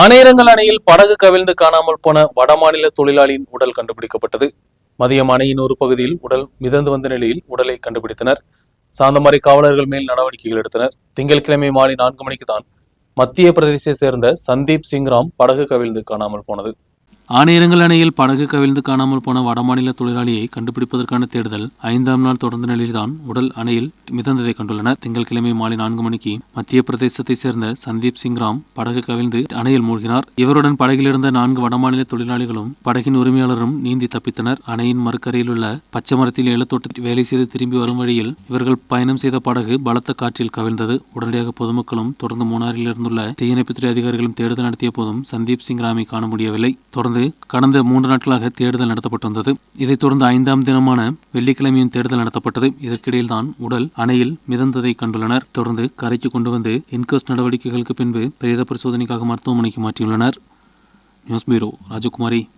ஆனையரங்கல் அணையில் படகு கவிழ்ந்து காணாமல் போன வடமாநில தொழிலாளியின் உடல் கண்டுபிடிக்கப்பட்டது. மதியம் அணையின் ஒரு பகுதியில் உடல் மிதந்து வந்த நிலையில் உடலை கண்டுபிடித்தனர். சாந்தமாரி காவலர்கள் மேல் நடவடிக்கைகள் எடுத்தனர். திங்கட்கிழமை மாலை நான்கு மணிக்கு தான் மத்திய பிரதேசத்தை சேர்ந்த சந்தீப் சிங்ராம் படகு கவிழ்ந்து காணாமல் போனது. ஆனையரங்கல் அணையில் படகு கவிழ்ந்து காணாமல் போன வடமாநில தொழிலாளியை கண்டுபிடிப்பதற்கான தேடுதல் ஐந்தாம் நாள் தொடர்ந்த நிலையில்தான் உடல் அணையில் மிதந்ததை கண்டுள்ளனர். திங்கட்கிழமை மாலை நான்கு மணிக்கு மத்திய பிரதேசத்தை சேர்ந்த சந்தீப் சிங்ராம் படகு கவிழ்ந்து அணையில் மூழ்கினார். இவருடன் படகில் இருந்த நான்கு வடமாநில தொழிலாளிகளும் படகின் உரிமையாளரும் நீந்தி தப்பித்தனர். அணையின் மறுக்கரையில் உள்ள பச்சை மரத்தில் ஏலத்தோட்டத்தில் வேலை செய்து திரும்பி வரும் வழியில் இவர்கள் பயணம் செய்த படகு பலத்த காற்றில் கவிழ்ந்தது. உடனடியாக பொதுமக்களும் தொடர்ந்து மூணாறில் இருந்துள்ள தீயணைப்புத்துறை அதிகாரிகளும் தேடுதல் நடத்திய போதும் சந்தீப் சிங் ராமை காண முடியவில்லை. தொடர்ந்து கடந்த மூன்று நாட்களாக தேடுதல் நடத்தப்பட்டு வந்தது. இதைத் தொடர்ந்து ஐந்தாம் தினமான வெள்ளிக்கிழமையும் தேடுதல் நடத்தப்பட்டது. இதற்கிடையில் தான் உடல் அணையில் மிதந்ததை கண்டுள்ளனர். தொடர்ந்து கரைக்கு கொண்டு வந்து இன்கஸ்ட் நடவடிக்கைகளுக்கு பின்பு பிரேத பரிசோதனைக்காக மருத்துவமனைக்கு மாற்றியுள்ளனர். News bureau Rajakumari.